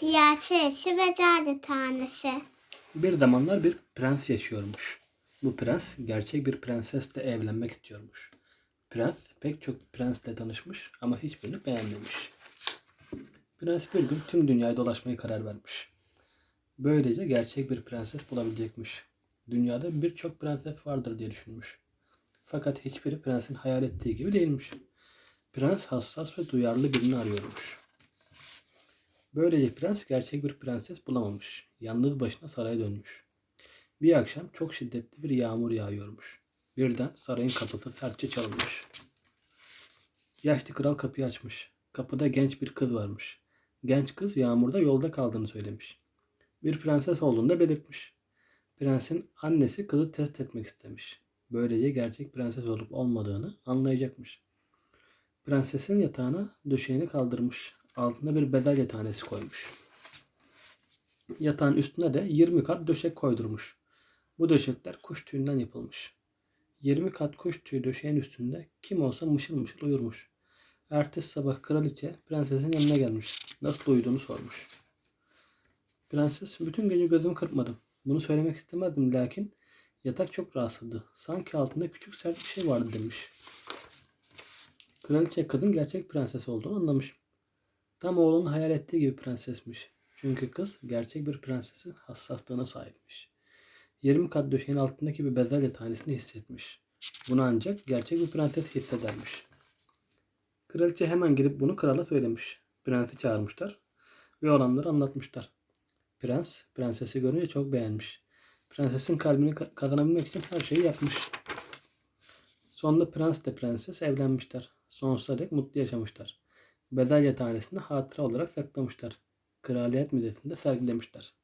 Piyaçe eşi ve cade tanesi. Bir zamanlar bir prens yaşıyormuş. Bu prens gerçek bir prensesle evlenmek istiyormuş. Prens pek çok prensle tanışmış ama hiçbirini beğenmemiş. Prens bir gün tüm dünyayı dolaşmaya karar vermiş. Böylece gerçek bir prenses bulabilecekmiş. Dünyada birçok prenses vardır diye düşünmüş. Fakat hiçbiri prensin hayal ettiği gibi değilmiş. Prens hassas ve duyarlı birini arıyormuş. Böylece prens gerçek bir prenses bulamamış. Yalnız başına saraya dönmüş. Bir akşam çok şiddetli bir yağmur yağıyormuş. Birden sarayın kapısı sertçe çalınmış. Yaşlı kral kapıyı açmış. Kapıda genç bir kız varmış. Genç kız yağmurda yolda kaldığını söylemiş. Bir prenses olduğunu da belirtmiş. Prensin annesi kızı test etmek istemiş. Böylece gerçek prenses olup olmadığını anlayacakmış. Prensesin yatağına döşeğini kaldırmış. Altına bir bezelye tanesi koymuş. Yatağın üstüne de 20 kat döşek koydurmuş. Bu döşekler kuş tüyünden yapılmış. 20 kat kuş tüyü döşeğin üstünde kim olsa mışıl mışıl uyurmuş. Ertesi sabah kraliçe prensesin yanına gelmiş. Nasıl uyuduğunu sormuş. Prenses bütün gece gözümü kırpmadım. Bunu söylemek istemezdim lakin yatak çok rahatsızdı. Sanki altında küçük sert bir şey vardı demiş. Kraliçe kadın gerçek prenses olduğunu anlamış. Tam oğlunun hayal ettiği gibi prensesmiş. Çünkü kız gerçek bir prensesin hassaslığına sahipmiş. 20 kat döşeğin altındaki bir bezelye tanesini hissetmiş. Bunu ancak gerçek bir prenses hissedermiş. Kraliçe hemen gidip bunu krala söylemiş. Prensi çağırmışlar ve olanları anlatmışlar. Prens, prensesi görünce çok beğenmiş. Prensesin kalbini ka- kazanabilmek için her şeyi yapmış. Sonunda prensle prenses evlenmişler. Sonsuza dek mutlu yaşamışlar. Bezelye tanesini hatıra olarak saklamışlar. Kraliyet Müzesi'nde sergilemişler.